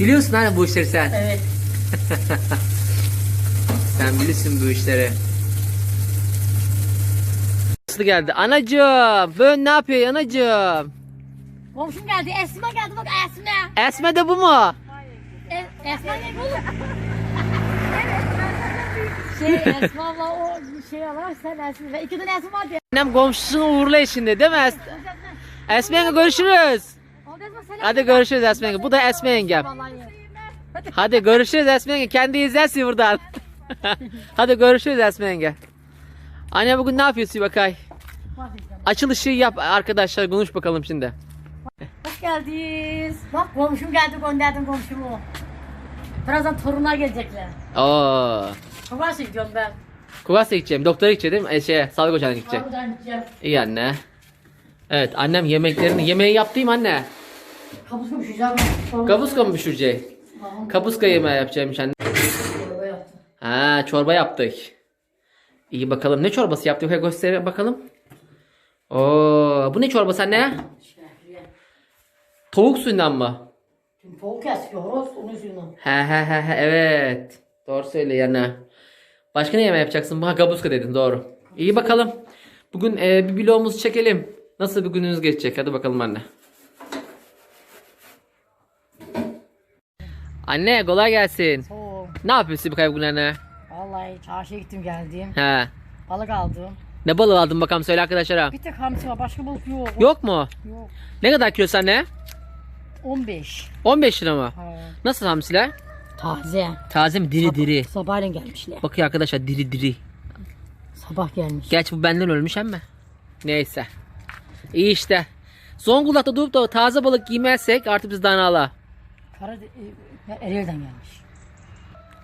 Biliyorsun hani bu işleri sen. Evet. Sen bilirsin bu işleri. Nasıl geldi? Anacığım. Bön ne yapıyor anacığım? Komşum geldi. Esma geldi bak Esma. Esme de bu mu? E, Esma geldi oğlum. şey Esma abla o şey var sen Esma. İki tane Esma var diye. Annem komşusunu uğurla şimdi değil mi? Es Esme yenge görüşürüz. Hadi görüşürüz Esme yenge. Bu da Esme yengem. Hadi görüşürüz Esme yenge. Kendi izlersin buradan. Hadi görüşürüz Esme yenge. Anne bugün ne yapıyorsun bakay? Açılışı yap arkadaşlar konuş bakalım şimdi. Hoş geldiniz. Bak komşum geldi gönderdim komşumu. Birazdan torunlar gelecekler. Oo. Var gidiyorum ben. Kuvas'a gideceğim. Doktora gideceğim değil mi? E, şeye, sağlık ocağına gideceğim. Buradan gideceğim. İyi anne. Evet annem yemeklerini yemeği yaptım anne. Kapuska pişireceğim. Kapuska mı pişirecek? Kapuska yemeği yapacağım anne. Çorba yaptım. Ha çorba yaptık. İyi bakalım ne çorbası yaptık? Göster bakalım. Oo, bu ne çorbası anne? Şehriye. Tavuk suyundan mı? Şimdi tavuk kesiyoruz onun suyunu. He he he he evet. Doğru söyle yani. Başka ne yemeği yapacaksın? Ha kapuska dedin doğru. İyi bakalım. Bugün e, bir vlogumuzu çekelim. Nasıl bir gününüz geçecek? Hadi bakalım anne. Anne kolay gelsin. Soğuk. Ne yapıyorsun bu anne? Vallahi çarşıya gittim geldim. He. Balık aldım. Ne balığı aldın bakalım söyle arkadaşlara. Bir tek hamsi var başka balık yok. Yok mu? Yok. Ne kadar kilosu anne? 15. 15 lira mı? Ha. Nasıl hamsiler? Taze. Taze mi? Diri diri. Sabahleyin gelmişler. Bakıyor arkadaşlar diri diri. Sabah gelmiş. Gerçi bu benden ölmüş ama. Neyse. İyi işte. Zonguldak'ta durup da taze balık giymezsek artık biz danala. Kara e, Ereğli'den gelmiş.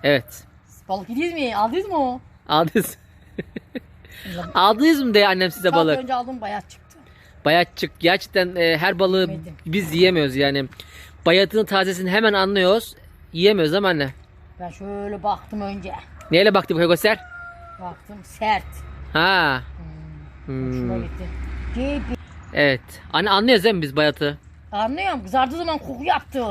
Evet. Balık yediniz mi? Aldınız mı o? Aldınız. Aldınız mı de annem size Saat balık? önce aldım bayat çıktı. Bayatçık. Gerçekten e, her balığı Yemedim. biz yiyemiyoruz yani. Bayatını tazesini hemen anlıyoruz. Yiyemiyoruz ama anne. Ben şöyle baktım önce. Neyle baktı bu göster? Baktım sert. Ha. Hoşuma Hmm. gitti. Gibi. Evet. Anne anlıyoruz değil mi biz bayatı? Anlıyorum kızardığı zaman koku yaptı.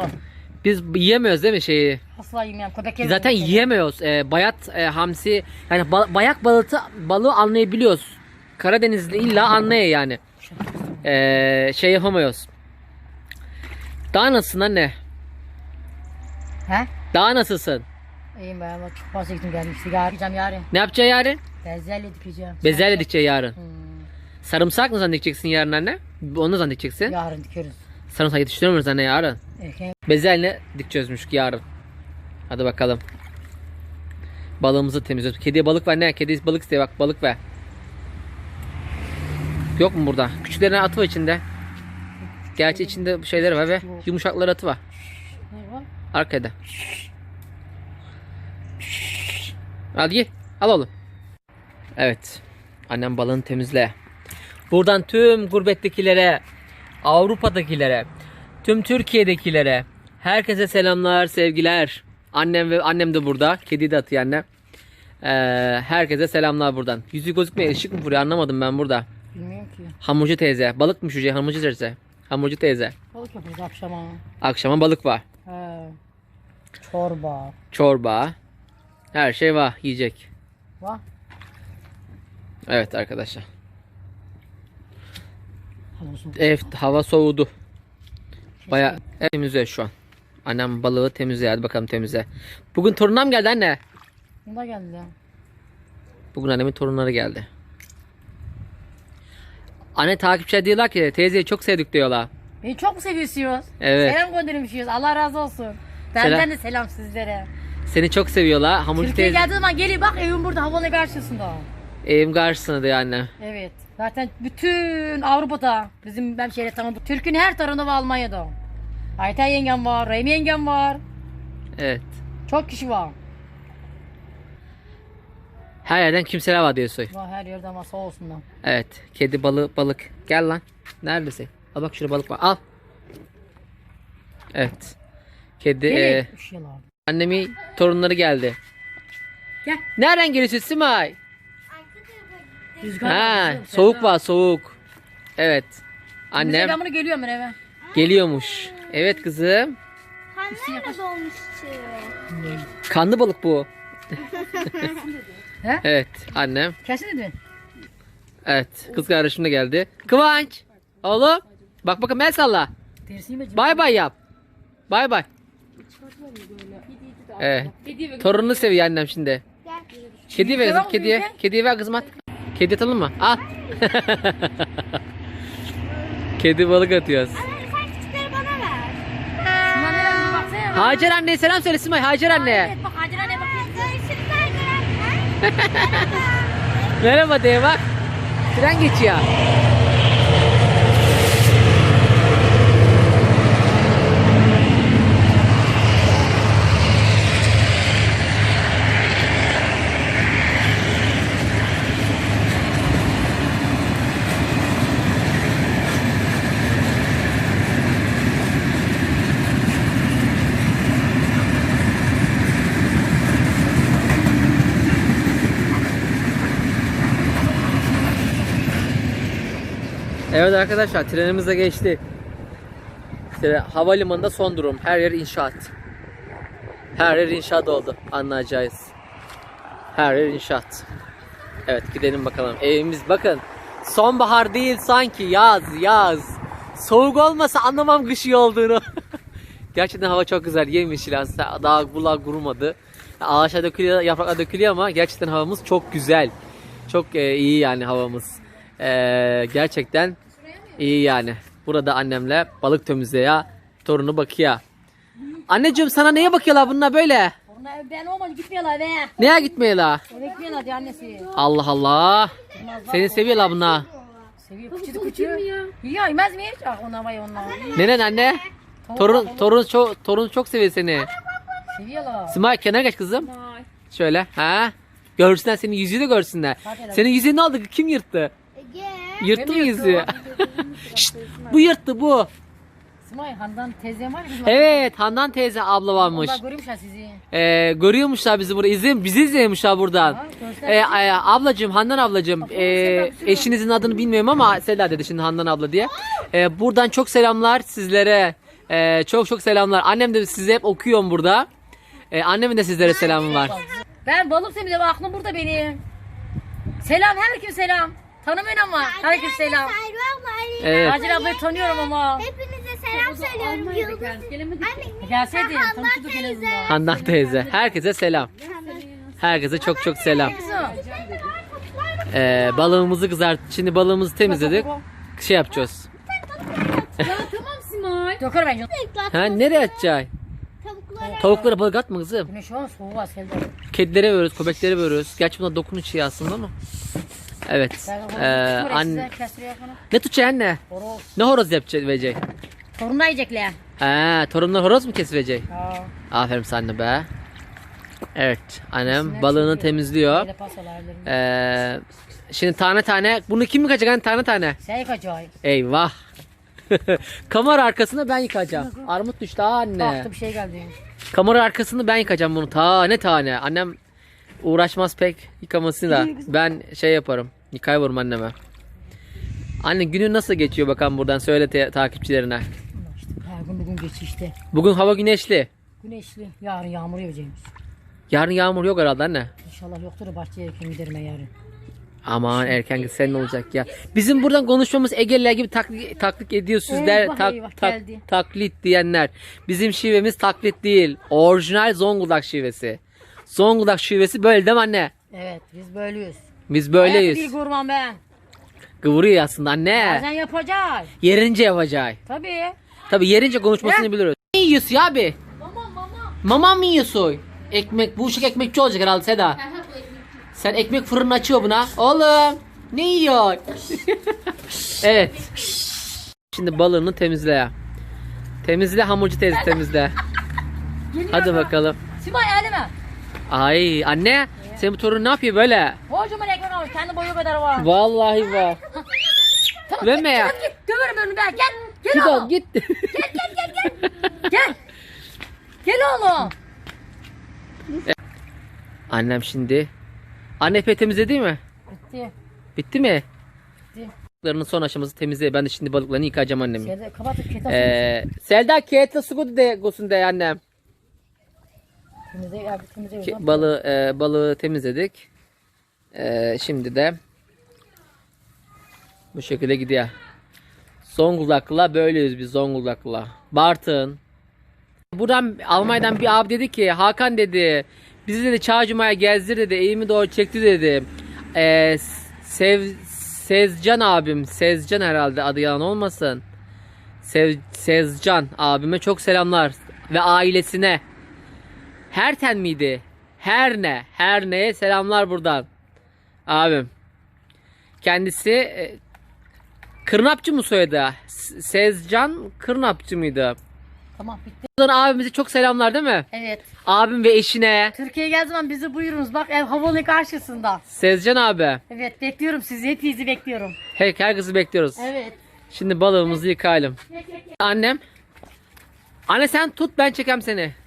Biz yiyemiyoruz değil mi şeyi? Asla yemeyeyim. Köpek yemem. Zaten yiyemiyoruz. Ee, bayat e, hamsi yani ba- bayak balığı balığı anlayabiliyoruz. Karadenizli illa anlıyor yani. Ee, şey yapamıyoruz. Daha nasılsın anne? He? Daha nasılsın? İyiyim ben ama çok fazla gittim geldim. Sigara yiyeceğim yarın. Ne yapacaksın yarın? Bezelye dikeceğim. Bezelye dikeceksin yarın. Hmm, Sarımsak mı zannedeceksin yarın anne? Onu zannedeceksin. yarın dikeriz. Sarımsak yetiştiremiyoruz anne yarın. Erken Bezelye dikeceğizmiş yarın. Hadi bakalım. Balığımızı temizliyoruz. Kediye balık ver ne? Kedi balık istiyor bak balık ver. Yok mu burada? Küçüklerine atı var içinde. Gerçi içinde şeyler var ve yumuşakları atı var. Arkada. Hadi git. Al oğlum. Evet. Annem balığını temizle. Buradan tüm gurbettekilere, Avrupa'dakilere, tüm Türkiye'dekilere herkese selamlar, sevgiler. Annem ve annem de burada. Kedi de atıyor annem. Ee, herkese selamlar buradan. Yüzü gözükmüyor. ışık mı vuruyor anlamadım ben burada. Bilmiyorum ki. Hamurcu teyze. Balık mı şuraya? Hamurcu teyze. Hamurcu teyze. Balık yapıyoruz akşama. Akşama balık var. He. Çorba. Çorba. Her şey var yiyecek. Var. Evet arkadaşlar. Ev hava soğudu. Baya temizliyor şu an. Annem balığı temizliyor. Hadi bakalım temizle. Bugün torunum geldi anne. Bunda geldi. Bugün annemin torunları geldi. Anne takipçiler diyorlar ki teyzeyi çok sevdik diyorlar. Beni çok mu seviyorsunuz? Evet. Selam göndermişiz. Allah razı olsun. Benden Selam. de selam sizlere. Seni çok seviyorlar. Hamurcu Türkiye'ye teyze geldiği zaman gelin bak evim burada havanın karşısında. evim karşısında diyor anne. Evet. Zaten bütün Avrupa'da bizim ben şeyle tanıdık. Türk'ün her tarafında ve Almanya'da. Ayten yengem var, Reymi yengem var. Evet. Çok kişi var. Her yerden kimseler var diyorsun. Var her yerde ama sağ olsunlar. Evet. Kedi balığı balık. Gel lan. Neredesin? Al bak şurada balık var. Al. Evet. Kedi. Gelin. e. Annemin torunları geldi. Gel. Nereden geliyorsun Simay? Rüzgar Ha, soğuk var soğuk. Evet. Annem. Ben bunu geliyorum ben eve. geliyormuş. Evet kızım. nerede dolmuşçu? Kanlı balık bu. He? Evet annem. Kesin dedi. Evet kız kardeşim de geldi. Kıvanç. Oğlum. Bak bakın el salla. Dersini mi? Bay bay yap. Bay bay. Evet. Torununu seviyor annem şimdi. Gel. Kedi ver kızım kediye. Kediye ver kızım at. Kedi atalım mı? Al. Kedi balık atıyoruz. Anne sen küçükleri bana ver. Şuna ne bir baksana. Hacer anne selam söyle Simay. Hacer anne. Evet bak Hacer anne bak. Görüşürüz arkadaşlar. Merhaba de bak. Tren geçiyor. Evet arkadaşlar trenimiz de geçti. İşte havalimanında son durum. Her yer inşaat. Her yer inşaat oldu. Anlayacağız. Her yer inşaat. Evet gidelim bakalım. Evimiz bakın. Sonbahar değil sanki yaz yaz. Soğuk olmasa anlamam kış olduğunu. gerçekten hava çok güzel. Yemişil aslında. Daha bular kurumadı. Ağaçlar dökülüyor, yapraklar dökülüyor ama gerçekten havamız çok güzel. Çok e, iyi yani havamız. E, gerçekten iyi yani. Burada annemle balık temizliğe, torunu bakıyor. Anneciğim sana neye bakıyorlar bunlar böyle? Onlar ben olmadı gitmiyorlar be. Neye gitmiyorlar? Eve gitmiyorlar diye annesi. Allah Allah. Seni seviyorlar bunlar. Seviyor küçük küçük. Yiyor yemez mi hiç? Ah onlar vay onlar. Nenen anne? Torun, torun çok, torun çok seviyor seni. Seviyorlar. Simay kenara geç kızım. Şöyle ha. Görsünler senin yüzüğü de görsünler. Senin yüzüğü ne oldu? Kim yırttı? Yırttı mı Kim yüzüğü? Şşt, bu yırttı bu. Simay Handan teyzem var ya bizim. Evet Handan teyze abla varmış. Onlar görüyormuşlar sizi. Ee, görüyormuşlar bizi burada. İzin, bizi izliyormuşlar buradan. Ha, Ee, e, ablacığım Handan ablacığım e, eşinizin adını bilmiyorum ama Seda dedi şimdi Handan abla diye. Ee, buradan çok selamlar sizlere. Ee, çok çok selamlar. Annem de sizi hep okuyorum burada. Ee, annemin de sizlere selamı var. Ben balık temizle aklım burada benim. Selam herkese selam. Tanımıyorum ama herkese selam. Evet. Hacer ablayı tanıyorum ama. Hepinize selam söylüyorum. Yıldız. Anne. Gelseydin Handan tanıştık en teyze. azından. Handan teyze. Herkese selam. Herkese çok çok selam. Kızım. Ee, balığımızı kızart. Şimdi balığımızı temizledik. Şey yapacağız. Döker bence. Ha nereye atacaksın? Tavuklara. Tavuklara balık atma kızım. Güneş şu an soğuk var Selda. Kedilere veriyoruz, köpeklere veriyoruz. Gerçi bunlar dokunuş iyi aslında ama. Evet. Ee, anne. Ne tutacaksın anne? Horoz. Ne horoz yapacak verecek? Torunlar yiyecekler. Ha, torunlar horoz mu kesilecek? Ha. Aferin sana be. Evet, annem İçine balığını çekiyor. temizliyor. Ee, şimdi tane tane, bunu kim yıkacak hani tane tane? Sen yıkacağız. Eyvah. Kamera arkasını ben yıkacağım. Armut düştü ha anne. Baktı bir şey geldi. Kamera arkasını ben yıkacağım bunu tane tane. Annem uğraşmaz pek yıkamasıyla. Ben şey yaparım. Yıkayıvırım anneme. Anne günün nasıl geçiyor bakalım buradan söyle takipçilerine. İşte her gün bugün geçti işte. Bugün hava güneşli. Güneşli. Yarın yağmur yağacakmış. Yarın yağmur yok herhalde anne. İnşallah yoktur bahçeye erken giderim yarın. Aman erken gitsen ne olacak ya. Bizim buradan konuşmamız Egeliler gibi taklit, taklit ediyorsunuz Eyvah, der. tak- eyvah, tak- geldi. taklit diyenler. Bizim şivemiz taklit değil. Orijinal Zonguldak şivesi. Zonguldak şivesi böyle değil mi anne? Evet biz böyleyiz. Biz böyleyiz. değil kurban ben. Kıvırıyor aslında anne. Bazen yapacağız. Yerince yapacak. Tabii. Tabi yerince konuşmasını Ya. biliyoruz. Ne yiyorsun ya abi? Mama mama. Mama mı yiyorsun? Ekmek, bu ışık ekmekçi olacak herhalde Seda. Sen ekmek fırını açıyor buna. Oğlum ne yiyor? evet. Şimdi balığını temizle ya. Temizle hamurcu teyze temizle. Hadi bakalım. Simay elime. Ay anne senin bu torun ne yapıyor böyle? Kocaman ekmek almış. Kendi boyu kadar var. Vallahi var. Tamam, Dönme ya. Git, git. Döverim önünü ben. Gel. Gel Git oğlum. git. Gel. Gel oğlum. Annem şimdi. Anne epey temizledi mi? Bitti. Bitti mi? Bitti. Balıklarının son aşaması temizliği. Ben de şimdi balıklarını yıkayacağım annemin. Kapatıp ketas. Ee, Selda ketle su de gusun de annem. Temizle ya temizle. Ki- Balığı e, balığı temizledik. E, şimdi de bu şekilde gidiyor. Zonguldak'la böyleyiz biz Zonguldak'la. Bartın. Buradan Almanya'dan bir abi dedi ki Hakan dedi bizi dedi Çağcıma'ya gezdir dedi eğimi doğru çekti dedi. E, Sev, Sezcan abim Sezcan herhalde adı yalan olmasın. Sev, Sezcan abime çok selamlar ve ailesine. Herten miydi? Her ne? Her neye selamlar buradan. Abim. Kendisi e, Kırnapçı mı soyadı? Sezcan Kırnapçı mıydı? Tamam bitti. Buradan abimize çok selamlar değil mi? Evet. Abim ve eşine. Türkiye'ye geldiği zaman bizi buyurunuz. Bak ev havalı karşısında. Sezcan abi. Evet bekliyorum sizi. Hepinizi bekliyorum. Hey, herkesi bekliyoruz. Evet. Şimdi balığımızı yıkayalım. Annem. Anne sen tut ben çekem seni.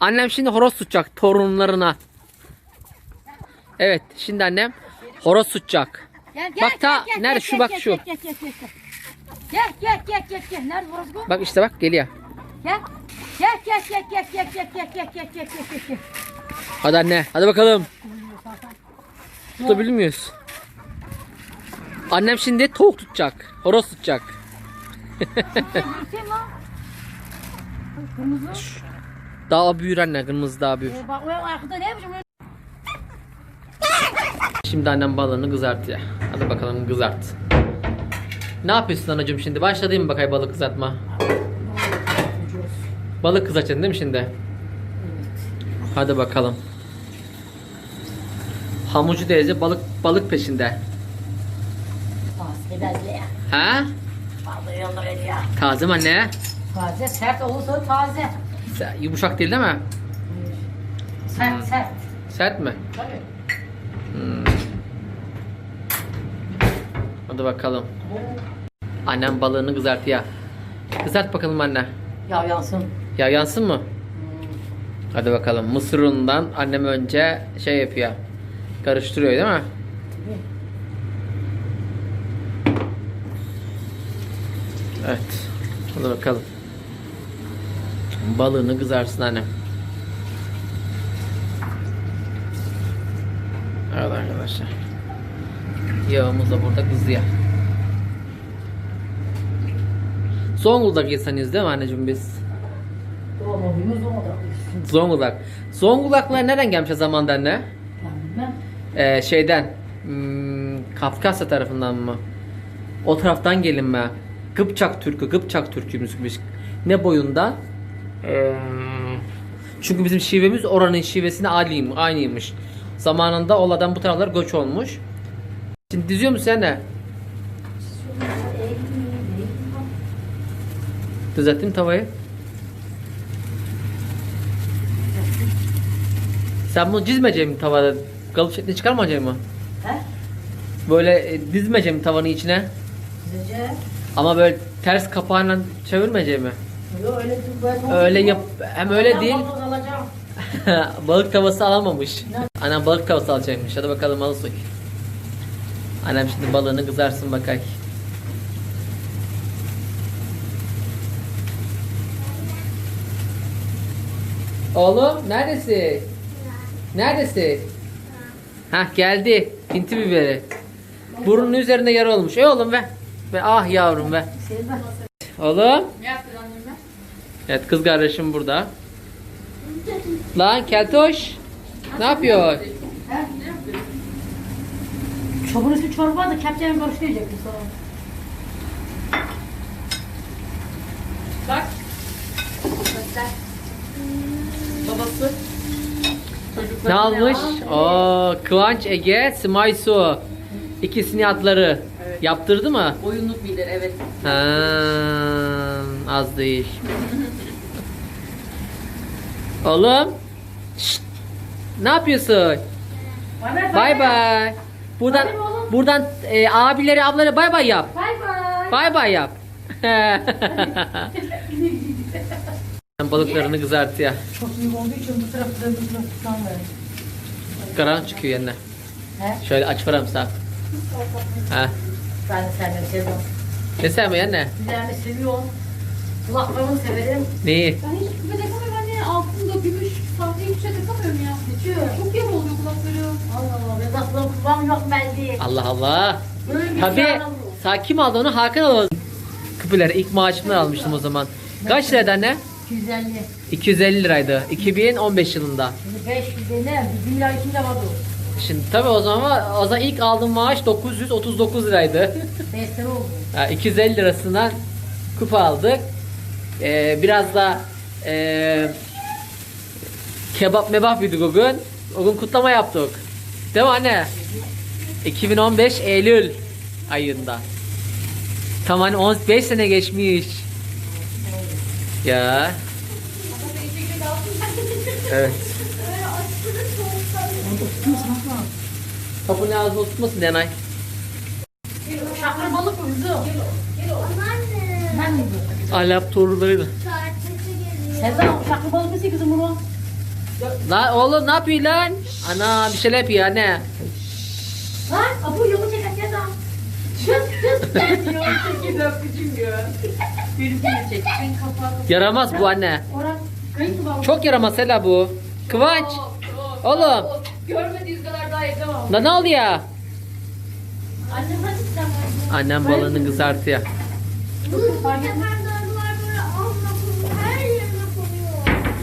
Annem şimdi horoz tutacak torunlarına. Evet şimdi annem horoz tutacak. Gel Bak ta- nerede? Şu bak, gel, şu. Gel gel gel gel. Gel gel gel gel gel. Nerede burası bu? Bak işte bak geliyor. Gel. Gel gel gel gel gel gel gel gel gel gel gel gel gel. Hadi anne hadi bakalım. Tutabilir miyiz? Annem şimdi tavuk tutacak. Horoz tutacak. Kırmızı. Daha büyür anne kırmızı daha büyür. Ee, bak o arkada ne yapacağım? Şimdi annem balığını kızartıyor. Hadi bakalım kızart. Ne yapıyorsun anacığım şimdi? Başladın mı bakayım balık kızartma? Balık kızartacaksın değil mi şimdi? Hadi bakalım. Hamucu teyze balık balık peşinde. Taze. Ha? Vallahi yanlar ya. Taze mi anne? Taze sert olursa taze. Se- Yumuşak değil değil mi? Sert sert. Sert mi? Tabii. Hadi bakalım. Annem balığını kızartıyor. Kızart bakalım anne. Ya yansın. Ya yansın mı? Hadi bakalım. Mısır unundan annem önce şey yapıyor. Karıştırıyor değil mi? Evet. Hadi bakalım. Balığını kızarsın annem. Evet arkadaşlar. Yağımız da burada kızıyor. Zonguldak insanıyız değil mi anneciğim biz? Olmadı. Zonguldak. Zonguldaklar nereden gelmiş zamanda anne? Ee, şeyden. Hmm, Kafkasya tarafından mı? O taraftan gelin mi? Kıpçak Türkü, Kıpçak Türküymüş biz. Ne boyunda? Ee, çünkü bizim şivemiz oranın şivesine aynıyım, aynıymış. Zamanında Ola'dan bu taraflar göç olmuş. Şimdi diziyor musun sen de? Düzelttim tavayı. Sen bunu dizmeyecek mi tavada? Kalıp şeklini çıkarmayacak mı? He? Böyle e, dizmeyecek mi tavanın içine? Sizce? Ama böyle ters kapağıyla çevirmeyecek mi? Yok öyle yap hem öyle Ben değil. balık tavası alamamış. Annem balık tavası alacakmış. Hadi bakalım al soy. Annem şimdi balığını kızarsın bakay. Oğlum neredesin? Neredesin? Hah geldi. Pinti biberi. Burnunun üzerinde yara olmuş. E oğlum ve. Ve ah yavrum ve. Senin bak. Oğlum. Evet kız kardeşim burada. Lan keltoş. Ne yapıyor? Çobun üstü çorba da kepçenin karıştıracaktım sonra. Bak. Göster. Babası. Ne almış? Oo, Kıvanç Ege, Simay Su. İkisini atları. Evet. Yaptırdı mı? Oyunluk midir evet. Ha, az değil. Oğlum. şşt, Ne yapıyorsun? Bana Bay bay. Buradan oğlum. buradan e, abileri ablaları bay bay yap. Bay bay. Bay bay yap. Balıklarını kızartıyor. Çok büyük olduğu için bu tarafta da tutamıyorum. Karan çıkıyor yerine. He? Şöyle aç param sağ. Ha. Ben de sevmem seviyorum. Ne sevmeyi anne? Güzelini seviyorum. Kulaklarını severim. Neyi? Ben hiç küpe takamıyorum anne. Altında gümüş, sahte şey takamıyorum ya. Geçiyor. Çok yara oluyor kulakları. Allah Allah. Ben aslında kulağım yok belli. Allah Allah. Böyle Tabii. şey. Sa kim aldı onu? Hakan aldı. Küpeleri ilk maaşımdan almıştım o zaman. Kaç liraydı anne? 250. 250 liraydı. 2015 yılında. Şimdi 500 ne? Bir lira içinde vardı o. Şimdi tabii o zaman o zaman ilk aldığım maaş 939 liraydı. 5 sene oldu. Ha, 250 lirasından kupa aldık. Ee, biraz da ee, kebap mebap yedik o gün. O gün kutlama yaptık. Değil mi anne? 2015 Eylül ayında. Tam hani 15 sene geçmiş. Ya. Evet. Kapı ne ağzına tutmasın Denay. Şakır balık uyudu. Anneanne. Ben uyudu. Alap torunlarıydı. Saatçisi geliyor. Sezen şakır balık mısın kızım bunu? Lan oğlum ne yapıyor lan? Ana bir şeyler yapıyor anne. Lan abu yolu çek Sezen. Yaramaz bu anne. Oran kayıt var. Çok yaramaz Ela bu. Kıvanç. Oğlum. Kadar daha yapamam. Da ne oldu ya? Annem hadi sen. Annem balığını kızartıyor.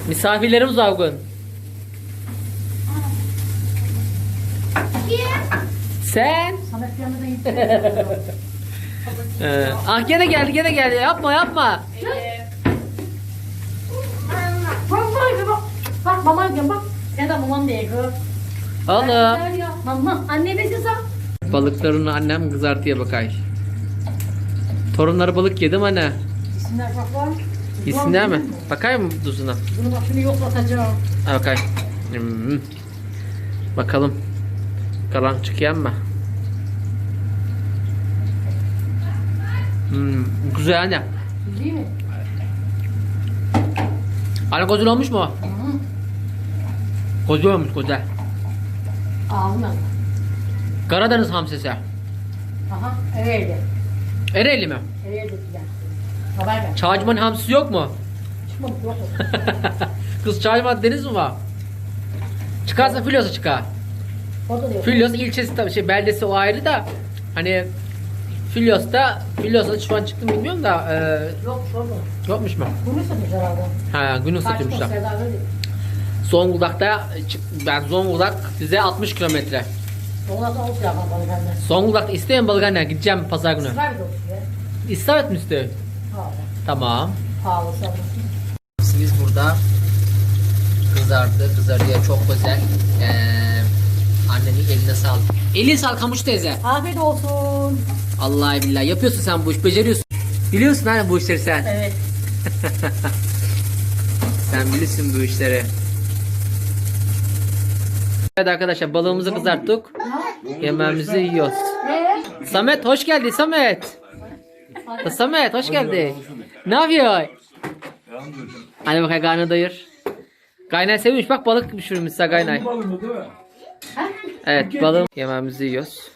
Misafirlerimiz. Kim? Sen? Ee, ah gene geldi gene geldi. Yapma yapma. Bak bak bak. Bak mama diyorum bak. Sen de mamam diye kız. Oğlum. Mama anne ne sen? Balıklarını annem kızartıyor bakay. Torunları balık yedi mi anne? İsimler bak var. Yesinler mi? Bakayım mı tuzuna? Bunu bak şunu yoklatacağım. Ha bakay. Hmm. Bakalım. Kalan çıkıyor mu? Hmm, güzel anne. Değil mi? Anne güzel olmuş mu? Hı. Güzel olmuş güzel. Ağzına. Karadeniz hamsisi. Aha öyleydi. Ereğli mi? Filan. Haber ver. Çağcıman hamsisi yok mu? Çıkmadı yok. Kız Çağcıman deniz mi var? Çıkarsa Filyos'a çıkar. Orada da yok. Filyos ilçesi tabii şey beldesi o ayrı da hani Filyos'ta Filyos'ta şu an çıktım bilmiyorum da e, Yok orada. yokmuş mu? Bunu satmış herhalde. Ha günü satıyormuşlar. Öyle. Zonguldak'ta ben Zonguldak bize 60 kilometre. Da olsun ya benden. Zonguldak isteyen balık geçeceğim pazar günü. Bir olsun ya. Mi istiyor? Tamam. Pahalı. Biz burada kızardı, kızarıyor çok güzel. Ee, annenin eline sağlık. Eline sağlık Kamuş teyze. Afiyet olsun. Vallahi billahi yapıyorsun sen bu iş, beceriyorsun. Biliyorsun hani bu işleri sen. Evet. Sen bilirsin bu işleri. Evet arkadaşlar balığımızı kızarttık. Yemeğimizi yiyoruz. Samet hoş geldin Samet. Samet hoş geldin. Ne yapıyor? Hadi bakayım karnı doyur. Gaynay sevmiş bak balık pişirmiş size Gaynay. Evet balığım yemeğimizi yiyoruz.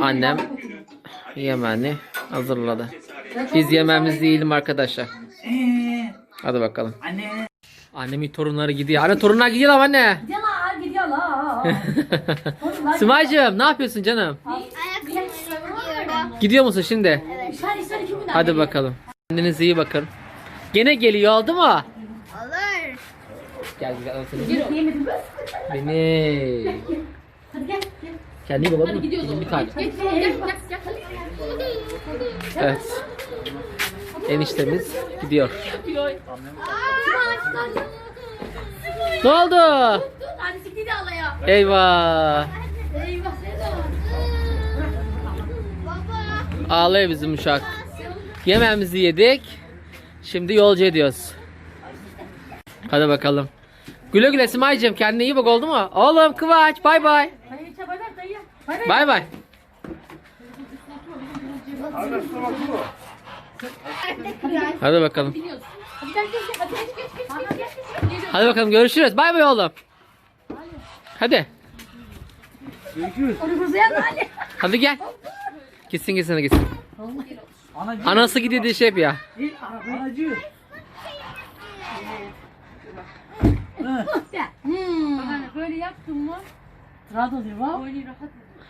Annem yemeğini hazırladı. Biz yemeğimizi yiyelim arkadaşlar. Hadi bakalım. Anne. Annemin torunları gidiyor. Anne torunlar gidiyor lan anne. Gidiyor la gidiyor la. Simacığım ne yapıyorsun canım? Gidiyor musun şimdi? İki gün Hadi bakalım. Kendinize iyi bakın. Gene geliyor oldu mu? Olur. Gel gel al seni. Yemedim kız. Beni. Hadi gel. gel. Kendine iyi bak. Bir tane. Gel gel gel. Evet. Eniştemiz gidiyor. Ne oldu? Siktir de alaya. Eyvah. Ağlıyor bizim uşak. Yemeğimizi yedik. Şimdi yolcu ediyoruz. Hadi bakalım. Güle güle Simay'cığım kendine iyi bak oldu mu? Oğlum dayı. Bay bay. Bay bay. Hadi bakalım. Hadi bakalım görüşürüz. Bay bay oğlum. Hadi. Kuzayan hadi. Hadi gel. Gitsin gitsin gitsin. Anası gidiyor diye şey yap ya. Anacı. Böyle yaptın mı? Rahat oluyor bak. Böyle rahat.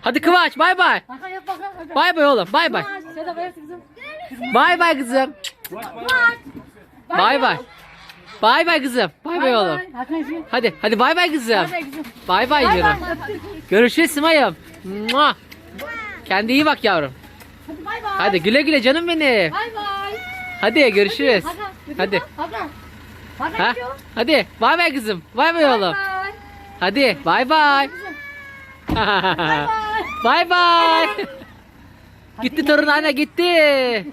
Hadi Kıvanç bay bay. Bay bay oğlum bay bay. Seda bayat kızım. Bay bay kızım. Bay bay. Bay bay kızım. Bay bay oğlum. Hadi hadi bay bay kızım. Bay bay kızım. Bay bay canım. Görüşürüz Simay'ım. Mua. Kendi iyi bak yavrum. Hadi bay bay. Hadi güle güle canım benim. Bay bay. Hadi görüşürüz. Hakan. Hadi. bak, Hakan. Hakan Ha? gidiyor. Hadi bay bay kızım. Bay bay oğlum. Bay. Hadi bay bay. Bay bay. Gitti torun anne gitti.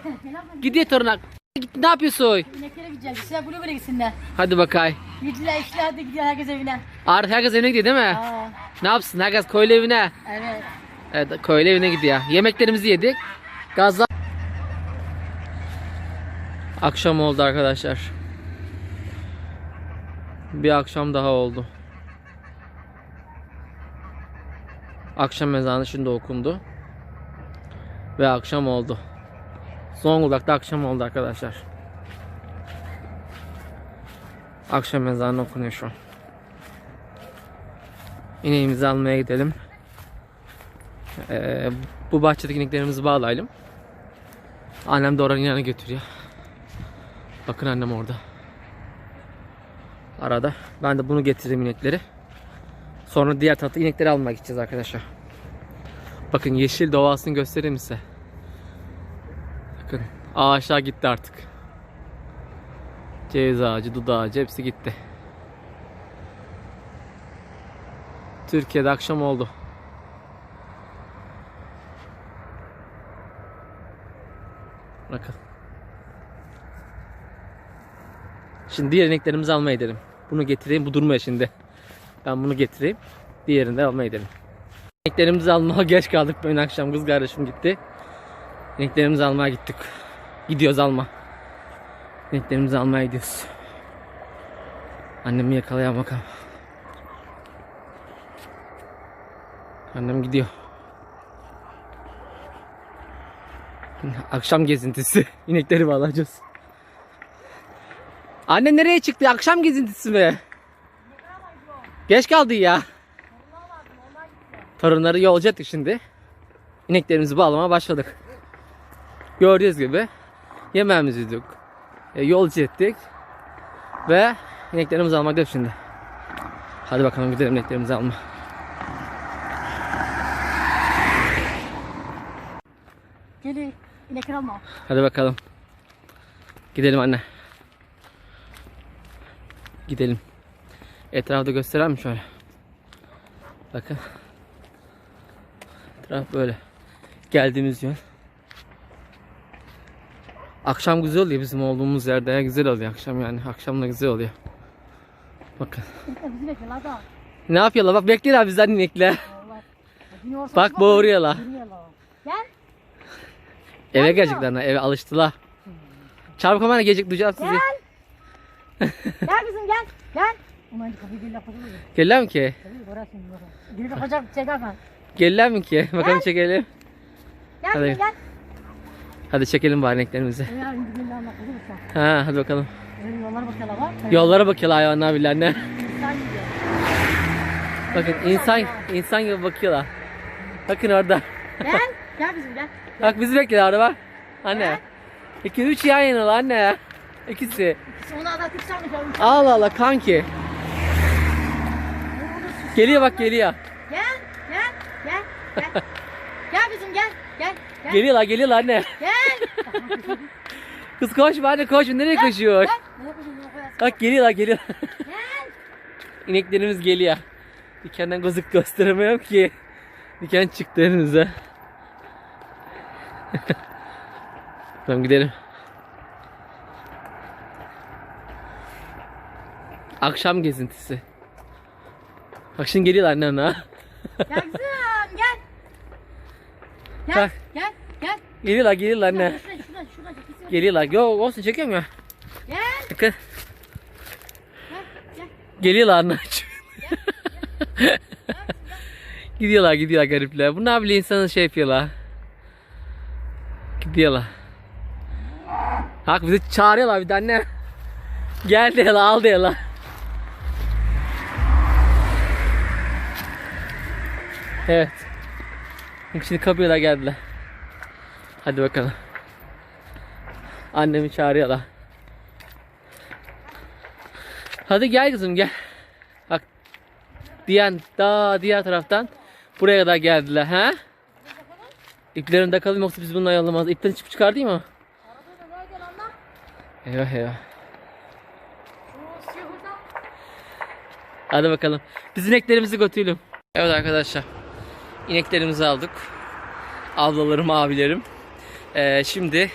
Gidiyor torun. Gitti ne yapıyorsun? İneklere gideceğiz. İşler böyle böyle gitsinler. Hadi bakay. Gittiler işler de gidiyor herkes evine. Artık herkes evine gidiyor değil mi? Aa, Ne yapsın? Herkes köylü evine. evet. Evet köylü evine gidiyor. Yemeklerimizi yedik. Gazla. Akşam oldu arkadaşlar. Bir akşam daha oldu. Akşam ezanı şimdi okundu. Ve akşam oldu. Zonguldak'ta akşam oldu arkadaşlar. Akşam ezanı okunuyor şu an. İneğimizi almaya gidelim. Ee, bu bahçedeki ineklerimizi bağlayalım. Annem de oranın yanına götürüyor. Bakın annem orada. Arada. Ben de bunu getirdim inekleri. Sonra diğer tarafta inekleri almaya gideceğiz arkadaşlar. Bakın yeşil doğasını göstereyim size. Bakın ağaçlar gitti artık. Ceviz ağacı, dut ağacı hepsi gitti. Türkiye'de akşam oldu. Bakın. Şimdi diğer ineklerimizi almaya gidelim. Bunu getireyim. Bu durmuyor şimdi. Ben bunu getireyim. Diğerini de almaya gidelim. İneklerimizi almaya geç kaldık. Ben akşam kız kardeşim gitti. İneklerimizi almaya gittik. Gidiyoruz alma. İneklerimizi almaya gidiyoruz. Annemi yakalayan bakalım. Annem gidiyor. Akşam gezintisi. İnekleri bağlayacağız. Anne nereye çıktı? Akşam gezintisi mi? Geç kaldı ya. Torunları yolcu ettik şimdi. İneklerimizi bağlamaya başladık. Gördüğünüz gibi yemeğimizi yedik. E, yolcu ettik. Ve ineklerimizi almak şimdi. Hadi bakalım gidelim ineklerimizi alma. Geli inekleri alma. Hadi bakalım. Gidelim anne. Gidelim. Etrafı gösterelim mi şöyle? Bakın. Etraf böyle. Geldiğimiz yön. Akşam güzel oluyor bizim olduğumuz yerde. ya, Güzel oluyor akşam yani. Akşam da güzel oluyor. Bakın. Ne yapıyorlar? Bak bekliyorlar bizden inekler. Bak. Yürüyorlar. Gel. Eve gelecekler. Eve alıştılar. Çabuk hemen gelecek duyacağım sizi. Gel kızım gel. Gel. Kapıyı gel mı? Gelirler mi ki? Gelirler mi ki? Bakalım çekelim. Gel Hadi. kızım gel. Hadi çekelim bari kızım sen. Ha hadi bakalım. Benim yollara bakıyorlar bak. Yollara bakıyorlar hayvanlar billahi ne? İnsan gidiyor. Bakın insan insan gibi bakıyorlar. Bakın orada. Gel. Gel kızım gel. Bak bizi bekliyorlar orada bak. Anne. İki üç yan yana anne. İkisi. Tık çalmış yavrum. Allah Allah kanki. Geliyor bak geliyor. Gel. Gel. Gel. Gel. gel kızım gel. Gel. Gel. Geliyorlar geliyorlar anne. Gel. Kız koşma anne koşma nereye koşuyor? Bak geliyorlar geliyorlar. Gel. İneklerimiz geliyor. Dikenden gözük gösteremiyorum ki. Diken çıktı önümüze. tamam gidelim. Akşam gezintisi. Bak şimdi geliyorlar anne ona. Gel kızım gel. Gel. Bak. Gel. Gel. Geliyorlar geliyorlar anne. Geliyorlar. Yo olsun çekiyorum ya. Gel. Bakın. Gel. Gel. Geliyorlar anne. Gidiyorlar gidiyorlar garipler. Bunlar bile insanı şey yapıyorlar. Gidiyorlar. Bak bizi çağırıyorlar bir de anne. Gel diyorlar al diyorlar. Evet. Şimdi kapıyorlar geldiler. Hadi bakalım. Annemi çağırıyorlar. Hadi gel kızım gel. Bak. Diyen daha diğer taraftan buraya kadar geldiler ha? İplerini takalım yoksa biz bunu ayarlamaz. İpten çıkıp çıkar değil mi? Eyvah eyvah. Hadi bakalım. Biz ineklerimizi götürelim. Evet arkadaşlar. İneklerimizi aldık. Ablalarım, abilerim. Ee, şimdi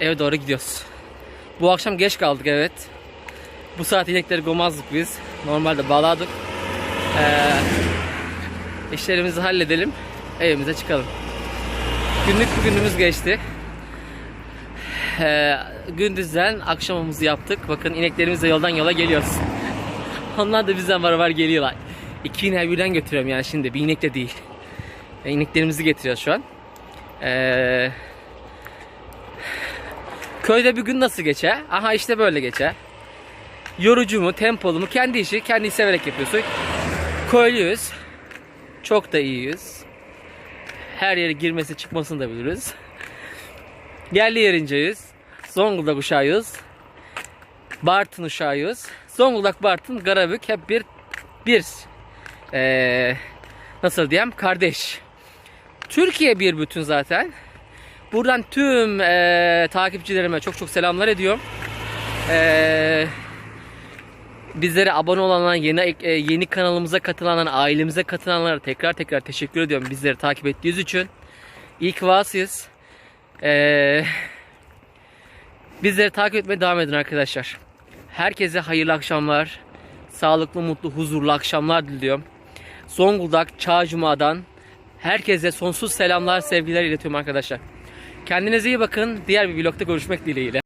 eve doğru gidiyoruz. Bu akşam geç kaldık evet. Bu saat inekleri gomazdık biz. Normalde bağladık. Ee, işlerimizi halledelim. Evimize çıkalım. Günlük bir günümüz geçti. Ee, gündüzden akşamımızı yaptık. Bakın ineklerimiz de yoldan yola geliyoruz. Onlar da bizden var geliyorlar. İki ineği birden götürüyorum yani şimdi. Bir inek de değil. E, ineklerimizi getiriyoruz şu an. Ee, köyde bir gün nasıl geçer? Aha işte böyle geçer. Yorucu mu, tempolu mu? Kendi işi, kendi severek yapıyorsun. Köylüyüz. Çok da iyiyiz. Her yere girmesi çıkmasını da biliriz. Yerli yerinceyiz. Zonguldak uşağıyız. Bartın uşağıyız. Zonguldak, Bartın, Karabük hep bir bir ee, nasıl diyeyim kardeş. Türkiye bir bütün zaten. Buradan tüm ee, takipçilerime çok çok selamlar ediyorum. Eee bizlere abone olanlar, yeni e, yeni kanalımıza katılanlar, ailemize katılanlara tekrar tekrar teşekkür ediyorum bizleri takip ettiğiniz için. İlk vasıyız. Ee, bizleri takip etmeye devam edin arkadaşlar. Herkese hayırlı akşamlar. Sağlıklı, mutlu, huzurlu akşamlar diliyorum. Zonguldak Çağcuma'dan herkese sonsuz selamlar, sevgiler iletiyorum arkadaşlar. Kendinize iyi bakın. Diğer bir vlogda görüşmek dileğiyle.